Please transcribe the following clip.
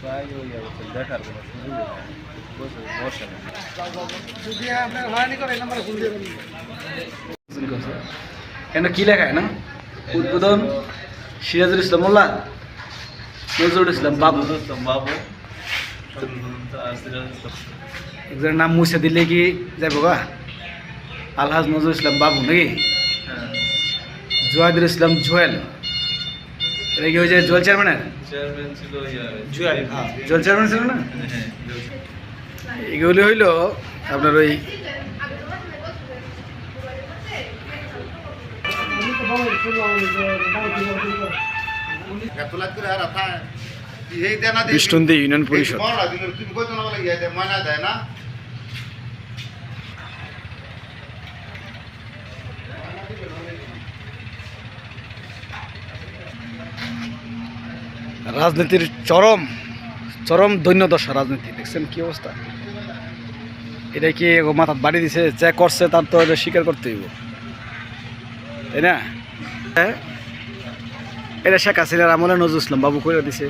প্রায় ওই অবস্থা দেখার কোনো সুযোগ বসে না যদি আপনার হয়রানি করে নাম্বারে ফোন দেবেন কেন কি লেখায় না? উদ্বোধন সিরাজুল ইসলাম মোল্লা নজরুল ইসলাম বাবু। বাবু একজনের নাম মুছে দিলে কি যাইব গা? আলহাজ নজরুল ইসলাম বাবু নাকি? হ্যাঁ। জোয়াদুল ইসলাম জোয়েল। এটা কি ওই যে জোয়েল চেয়ারম্যানের? চেয়ারম্যান ছিল জুয়েল জোয়েল চেয়ারম্যান ছিল না? হ্যাঁ এগুলি হইল আপনার ওই আমি তো বলি শুনলাম যে বাড়ি থেকে ফোন করে। এতলাত করে আর আথা এই দেনা দে বিষ্ণুন্দী ইউনিয়ন পরিষদ বড় দিন তুমি কইতো না বলে ইয়া দে মানা দেয় না রাজনীতির চরম চরম দৈন্যদশা রাজনীতি। দেখছেন কি অবস্থা? এটা কি ও মাথার বাড়ি দিছে, যা করছে তার তো এটা স্বীকার করতে তাই না? হ্যাঁ? এটা শেখ হাসিনার আমলে নজরুল ইসলাম বাবু করে দিছে।